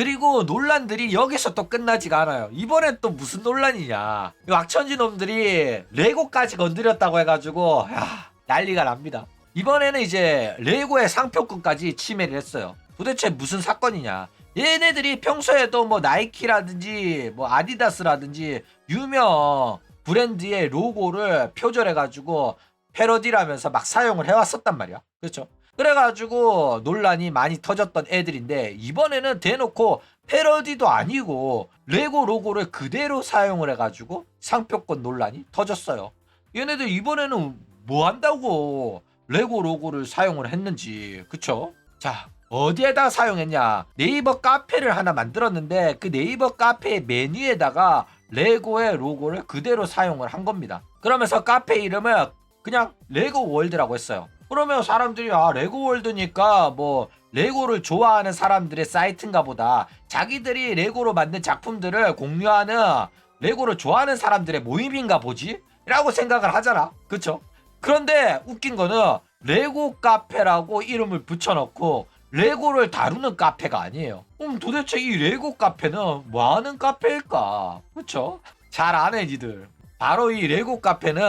그리고 논란들이 여기서 또 끝나지가 않아요. 이번엔 또 무슨 논란이냐. 이 왁천지 놈들이 레고까지 건드렸다고 해가지고 야, 난리가 납니다. 이번에는 이제 레고의 상표권까지 침해를 했어요. 도대체 무슨 사건이냐. 얘네들이 평소에도 뭐 나이키라든지 뭐 아디다스라든지 유명 브랜드의 로고를 표절해가지고 패러디라면서 막 사용을 해왔었단 말이야. 그렇죠? 그래가지고 논란이 많이 터졌던 애들인데 이번에는 대놓고 패러디도 아니고 레고 로고를 그대로 사용을 해가지고 상표권 논란이 터졌어요. 얘네들 이번에는 뭐 한다고 레고 로고를 사용을 했는지 그쵸? 자 어디에다 사용했냐 네이버 카페를 하나 만들었는데 그 네이버 카페 메뉴에다가 레고의 로고를 그대로 사용을 한 겁니다. 그러면서 카페 이름을 그냥 레고 월드라고 했어요. 그러면 사람들이 아 레고 월드니까 뭐 레고를 좋아하는 사람들의 사이트인가 보다. 자기들이 레고로 만든 작품들을 공유하는 레고를 좋아하는 사람들의 모임인가 보지? 라고 생각을 하잖아. 그쵸? 그런데 웃긴 거는 레고 카페라고 이름을 붙여놓고 레고를 다루는 카페가 아니에요. 그럼 도대체 이 레고 카페는 뭐 하는 카페일까? 그쵸? 잘 아네, 니들. 바로 이 레고 카페는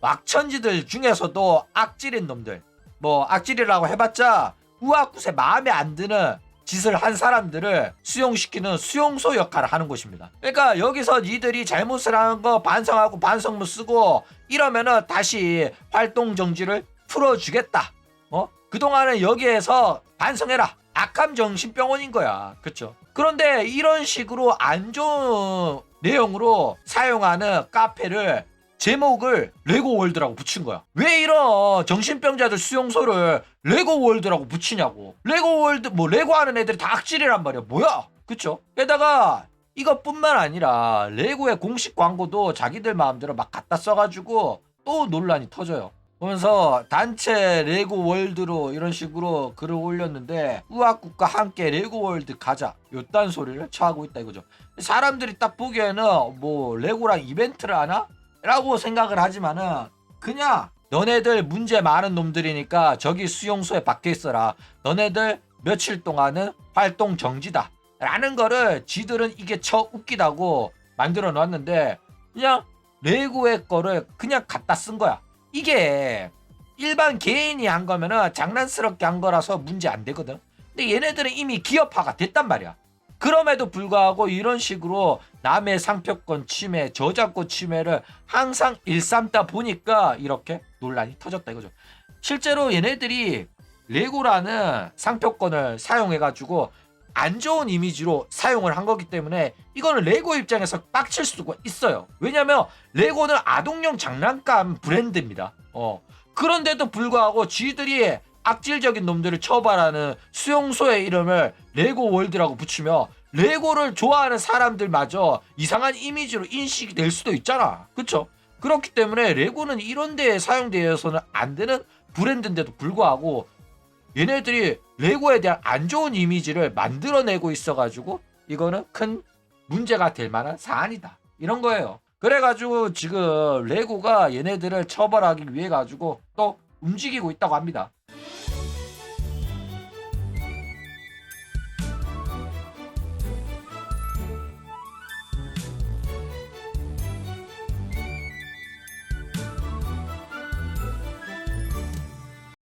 왁천지들 중에서도 악질인 놈들. 뭐 악질이라고 해봤자 우아굿에 마음에 안 드는 짓을 한 사람들을 수용시키는 수용소 역할을 하는 곳입니다. 그러니까 여기서 니들이 잘못을 하는 거 반성하고 반성문 쓰고 이러면은 다시 활동 정지를 풀어주겠다. 어? 그동안은 여기에서 반성해라. 악함 정신병원인 거야. 그쵸? 그런데 이런 식으로 안 좋은 내용으로 사용하는 카페를 제목을 레고 월드라고 붙인 거야. 왜 이런 정신병자들 수용소를 레고 월드라고 붙이냐고. 레고 월드 뭐 레고 하는 애들이 다 악질이란 말이야. 뭐야? 그쵸? 게다가 이것뿐만 아니라 레고의 공식 광고도 자기들 마음대로 막 갖다 써가지고 또 논란이 터져요. 그러면서 단체 레고 월드로 이런 식으로 글을 올렸는데 우악국과 함께 레고 월드 가자 요딴 소리를 처하고 있다 이거죠. 사람들이 딱 보기에는 뭐 레고랑 이벤트를 하나? 라고 생각을 하지만은 그냥 너네들 문제 많은 놈들이니까 저기 수용소에 박혀 있어라. 너네들 며칠 동안은 활동 정지다. 라는 거를 지들은 이게 쳐 웃기다고 만들어 놨는데 그냥 레고의 거를 그냥 갖다 쓴 거야. 이게 일반 개인이 한 거면은 장난스럽게 한 거라서 문제 안 되거든. 근데 얘네들은 이미 기업화가 됐단 말이야. 그럼에도 불구하고 이런 식으로 남의 상표권 침해, 저작권 침해를 항상 일삼다 보니까 이렇게 논란이 터졌다 이거죠. 실제로 얘네들이 레고라는 상표권을 사용해가지고 안 좋은 이미지로 사용을 한 거기 때문에 이거는 레고 입장에서 빡칠 수가 있어요. 왜냐면 레고는 아동용 장난감 브랜드입니다. 어. 그런데도 불구하고 쥐들이 악질적인 놈들을 처벌하는 수용소의 이름을 레고 월드라고 붙이며 레고를 좋아하는 사람들마저 이상한 이미지로 인식이 될 수도 있잖아. 그쵸? 그렇기 때문에 레고는 이런 데에 사용되어서는 안 되는 브랜드인데도 불구하고 얘네들이 레고에 대한 안 좋은 이미지를 만들어내고 있어가지고 이거는 큰 문제가 될 만한 사안이다. 이런 거예요. 그래가지고 지금 레고가 얘네들을 처벌하기 위해 가지고 또 움직이고 있다고 합니다.